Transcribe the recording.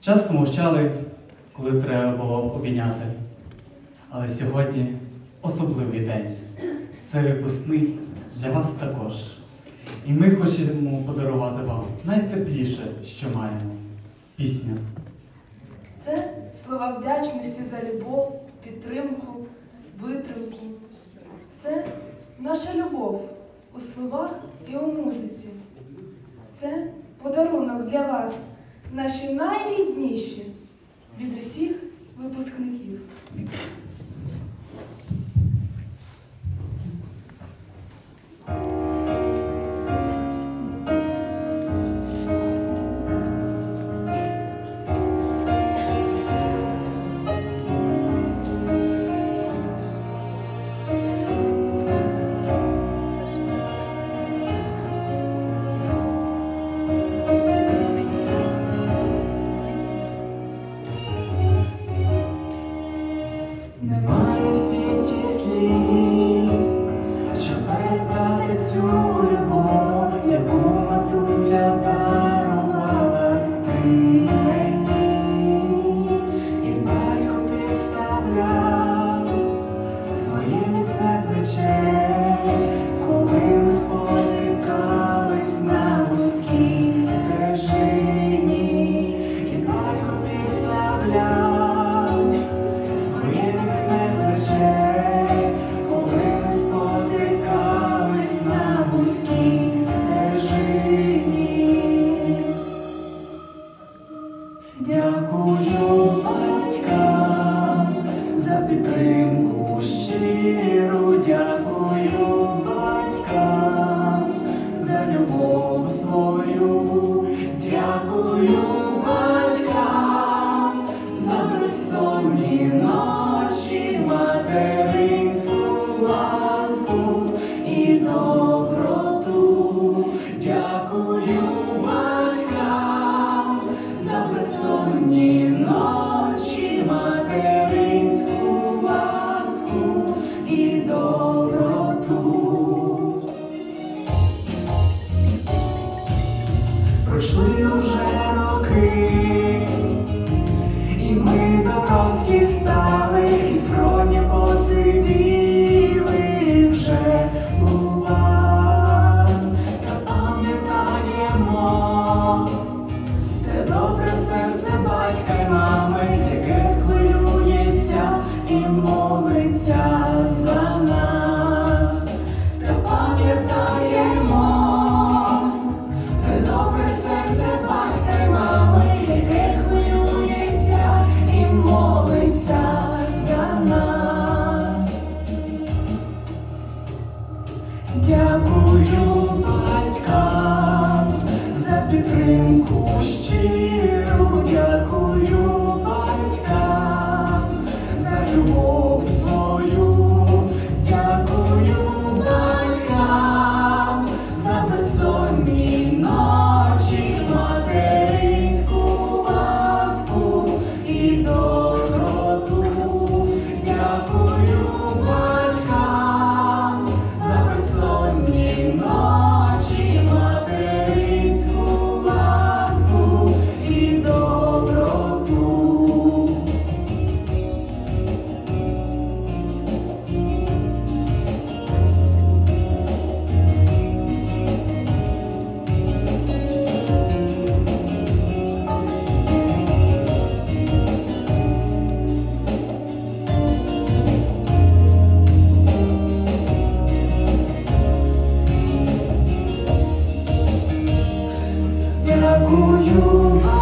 Часто мовчали, коли треба було обійняти. Але сьогодні особливий день. Це випускний для вас також. І ми хочемо подарувати вам найтепліше, що маємо пісню. Це слова вдячності за любов, підтримку, витримку. Це наша любов у словах і у музиці. Це подарунок для вас, наші найрідніші від усіх випускників. Oh. і ми дорослі стали, і скроні посивіли вже у та пам'ятаємо, те добре серце батька мами, яке хвилюється і молиться за нас, та пам'ятаємо, те добре серце батька. Дякую батькам за підтримку щиру, дякую батькам за любов свою, дякую батькам за безсонні. Дякую.